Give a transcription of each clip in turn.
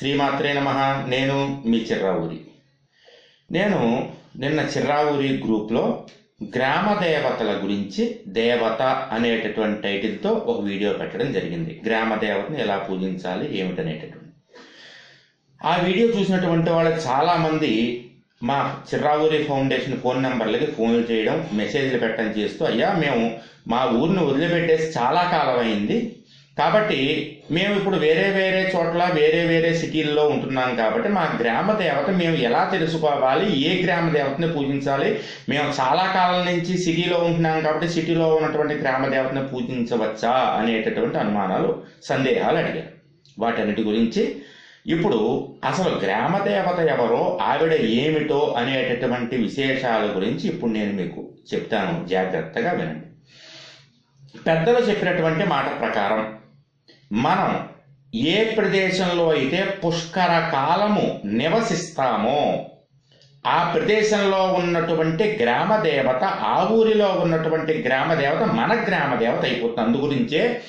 శ్రీమాత్రే నమ. నేను మీ చిర్రావూరి. నేను నిన్న చిర్రావూరి గ్రూప్లో గ్రామ దేవతల గురించి దేవత అనేటటువంటి టైటిల్తో ఒక వీడియో పెట్టడం జరిగింది. గ్రామ దేవతని ఎలా పూజించాలి ఏమిటనేటటువంటి. ఆ వీడియో చూసినటువంటి వాళ్ళు చాలామంది మా చిర్రావూరి ఫౌండేషన్ ఫోన్ నెంబర్లకి ఫోన్లు చేయడం మెసేజ్లు పెట్టడం చేస్తూ అయ్యా మేము మా ఊరిని వదిలిపెట్టేసి చాలా కాలం అయింది కాబట్టి మేము ఇప్పుడు వేరే వేరే చోట్ల వేరే వేరే సిటీల్లో ఉంటున్నాం కాబట్టి మా గ్రామ దేవత మేము ఎలా తెలుసుకోవాలి ఏ గ్రామ దేవతని పూజించాలి? మేము చాలా కాలం నుంచి సిటీలో ఉంటున్నాం కాబట్టి సిటీలో ఉన్నటువంటి గ్రామ దేవతని పూజించవచ్చా అనేటటువంటి అనుమానాలు సందేహాలు అడిగారు. వాటన్నిటి గురించి ఇప్పుడు అసలు గ్రామ దేవత ఎవరో ఆవిడ ఏమిటో అనేటటువంటి విశేషాల గురించి ఇప్పుడు నేను మీకు చెప్తాను. జాగ్రత్తగా వినండి. పెద్దలు చెప్పినటువంటి మాట ప్రకారం మనం ఏ ప్రదేశంలో అయితే పుష్కర కాలము నివసిస్తామో ఆ ప్రదేశంలో ఉన్నటువంటి గ్రామ దేవత ఆ ఊరిలో ఉన్నటువంటి గ్రామ దేవత మన గ్రామ దేవత అయిపోతుంది. అందు గురించే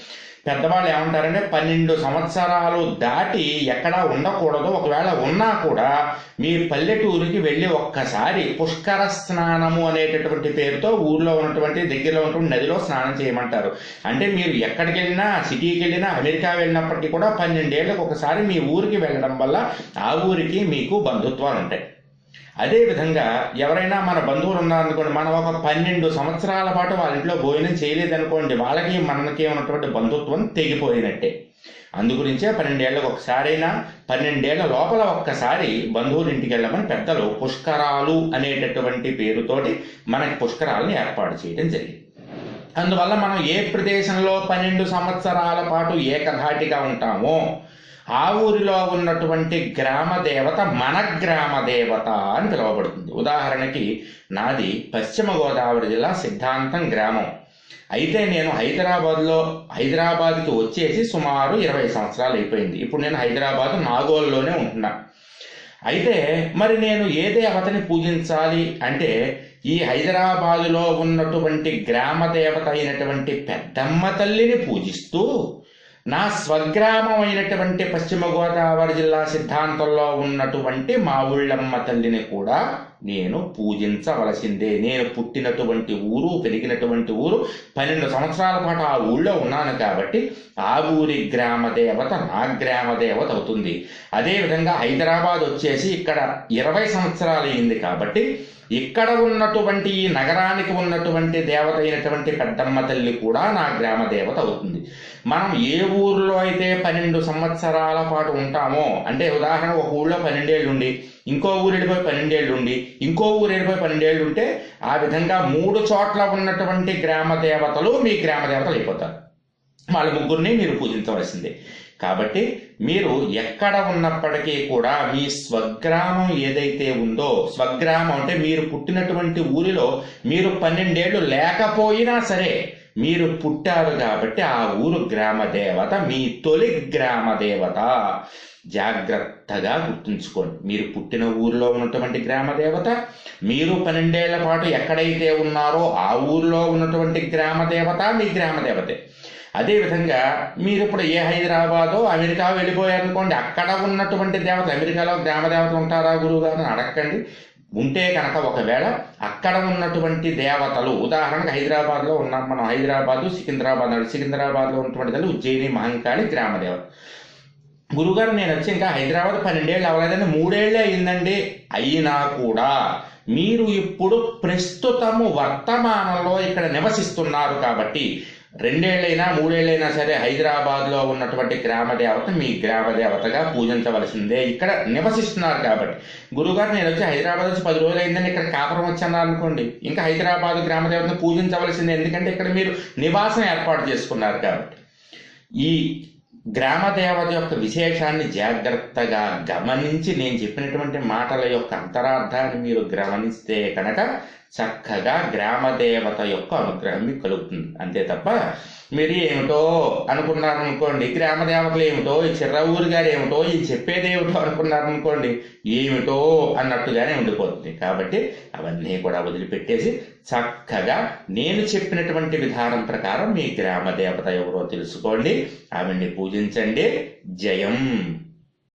పెద్దవాళ్ళు ఏమంటారంటే పన్నెండు సంవత్సరాలు దాటి ఎక్కడా ఉండకూడదు. ఒకవేళ ఉన్నా కూడా మీ పల్లెటూరికి వెళ్ళి ఒక్కసారి పుష్కర స్నానము అనేటటువంటి పేరుతో ఊర్లో ఉన్నటువంటి దగ్గరలో ఉన్నటువంటి నదిలో స్నానం చేయమంటారు. అంటే మీరు ఎక్కడికి వెళ్ళినా సిటీకి వెళ్ళినా అమెరికా వెళ్ళినప్పటికీ కూడా పన్నెండేళ్ళకి ఒకసారి మీ ఊరికి వెళ్ళడం వల్ల ఆ ఊరికి మీకు బంధుత్వాలు ఉంటాయి అదేవిధంగా ఎవరైనా మన బంధువులు ఉన్నారనుకోండి మనం ఒక పన్నెండు సంవత్సరాల పాటు వాళ్ళ ఇంట్లో భోజనం చేయలేదనుకోండి వాళ్ళకి మనకి ఉన్నటువంటి బంధుత్వం తెగిపోయినట్టే. అందుగురించే పన్నెండేళ్ళకి ఒకసారైనా పన్నెండేళ్ళ లోపల ఒక్కసారి బంధువుల ఇంటికి వెళ్ళమని పెద్దలు పుష్కరాలు అనేటటువంటి పేరుతోటి మనకి పుష్కరాలను ఏర్పాటు చేయడం జరిగింది. అందువల్ల మనం ఏ ప్రదేశంలో పన్నెండు సంవత్సరాల పాటు ఏకధాటిగా ఉంటామో ఆ ఊరిలో ఉన్నటువంటి గ్రామ దేవత మన గ్రామ దేవత అని పిలువబడుతుంది. ఉదాహరణకి నాది పశ్చిమ గోదావరి జిల్లా సిద్ధాంతం గ్రామం. అయితే నేను హైదరాబాద్లో హైదరాబాద్కి వచ్చేసి సుమారు ఇరవై సంవత్సరాలు అయిపోయింది. ఇప్పుడు నేను హైదరాబాద్ నాగోల్లోనే ఉంటున్నా. అయితే మరి నేను ఏ దేవతని పూజించాలి అంటే ఈ హైదరాబాదులో ఉన్నటువంటి గ్రామ దేవత అయినటువంటి పెద్దమ్మ తల్లిని పూజిస్తూ నా స్వగ్రామం అయినటువంటి పశ్చిమ గోదావరి జిల్లా సిద్ధాంతంలో ఉన్నటువంటి మా ఊళ్ళమ్మ తల్లిని కూడా నేను పూజించవలసిందే. నేను పుట్టినటువంటి ఊరు పెరిగినటువంటి ఊరు పన్నెండు సంవత్సరాల పాటు ఆ ఊళ్ళో ఉన్నాను కాబట్టి ఆ ఊరి గ్రామ దేవత నా గ్రామ దేవత అవుతుంది. అదేవిధంగా హైదరాబాద్ వచ్చేసి ఇక్కడ ఇరవై సంవత్సరాలు అయింది కాబట్టి ఇక్కడ ఉన్నటువంటి ఈ నగరానికి ఉన్నటువంటి దేవత అయినటువంటి పెద్దమ్మ తల్లి కూడా నా గ్రామ దేవత అవుతుంది. మనం ఏ ఊరిలో అయితే పన్నెండు సంవత్సరాల పాటు ఉంటామో అంటే ఉదాహరణ ఒక ఊళ్ళో పన్నెండేళ్ళు ఉండి ఇంకో ఊరు వెళ్ళిపోయి పన్నెండేళ్ళు ఉండి ఇంకో ఊరు వెళ్ళిపోయి పన్నెండేళ్ళు ఉంటే ఆ విధంగా మూడు చోట్ల ఉన్నటువంటి గ్రామ దేవతలు మీ గ్రామ దేవతలు అయిపోతారు. వాళ్ళ ముగ్గురిని మీరు పూజించవలసిందే. కాబట్టి మీరు ఎక్కడ ఉన్నప్పటికీ కూడా మీ స్వగ్రామం ఏదైతే ఉందో స్వగ్రామం అంటే మీరు పుట్టినటువంటి ఊరిలో మీరు పన్నెండేళ్ళు లేకపోయినా సరే మీరు పుట్టారు కాబట్టి ఆ ఊరు గ్రామ దేవత మీ తొలి గ్రామ దేవత. జాగ్రత్తగా గుర్తుంచుకోండి. మీరు పుట్టిన ఊరిలో ఉన్నటువంటి గ్రామ దేవత మీరు పన్నెండేళ్ళ పాటు ఎక్కడైతే ఉన్నారో ఆ ఊరిలో ఉన్నటువంటి గ్రామ దేవత మీ గ్రామ దేవతే. అదేవిధంగా మీరు ఇప్పుడు ఏ హైదరాబాదో అమెరికా వెళ్ళిపోయారనుకోండి అక్కడ ఉన్నటువంటి దేవత అమెరికాలో గ్రామదేవత ఉంటారా గురువు గారు అడగండి ఉంటే కనుక ఒకవేళ అక్కడ ఉన్నటువంటి దేవతలు ఉదాహరణకు హైదరాబాద్లో ఉన్నాం మనం హైదరాబాదు సికింద్రాబాద్ సికింద్రాబాద్లో ఉన్నటువంటి తల్లి ఉజ్జయిని మహంకాళి గ్రామదేవత గురుగారు నేను వచ్చి ఇంకా హైదరాబాద్ పన్నెండేళ్ళు అవ్వలేదని మూడేళ్ళే అయిందండి. అయినా కూడా మీరు ఇప్పుడు ప్రస్తుతము వర్తమానంలో ఇక్కడ నివసిస్తున్నారు కాబట్టి రెండేళ్ళైనా మూడేళ్ళైనా సరే హైదరాబాద్లో ఉన్నటువంటి గ్రామ దేవత మీ గ్రామ దేవతగా పూజించవలసిందే. ఇక్కడ నివసిస్తున్నారు కాబట్టి. గురుగారు నేను వచ్చి హైదరాబాద్ వచ్చి పది రోజులు అయిందని ఇక్కడ కాపురం వచ్చాను అనుకోండి ఇంకా హైదరాబాద్ గ్రామ దేవతను పూజించవలసిందే. ఎందుకంటే ఇక్కడ మీరు నివాసం ఏర్పాటు చేసుకున్నారు కాబట్టి. ఈ గ్రామ దేవత యొక్క విశేషాన్ని జాగ్రత్తగా గమనించి నేను చెప్పినటువంటి మాటల యొక్క అంతరార్థాన్ని మీరు గమనిస్తే కనుక చక్కగా గ్రామ దేవత యొక్క అనుగ్రహం మీకు కలుగుతుంది. అంతే తప్ప మీరు ఏమిటో అనుకున్నారనుకోండి గ్రామదేవతలు ఏమిటో ఈ చిర్రఊరు గారు ఏమిటో ఈ చెప్పేది ఏమిటో అనుకున్నారనుకోండి ఏమిటో అన్నట్టుగానే ఉండిపోతుంది. కాబట్టి అవన్నీ కూడా వదిలిపెట్టేసి చక్కగా నేను చెప్పినటువంటి విధానం ప్రకారం మీ గ్రామ దేవత ఎవరో తెలుసుకోండి ఆవిడ్ని పూజించండి. జయం.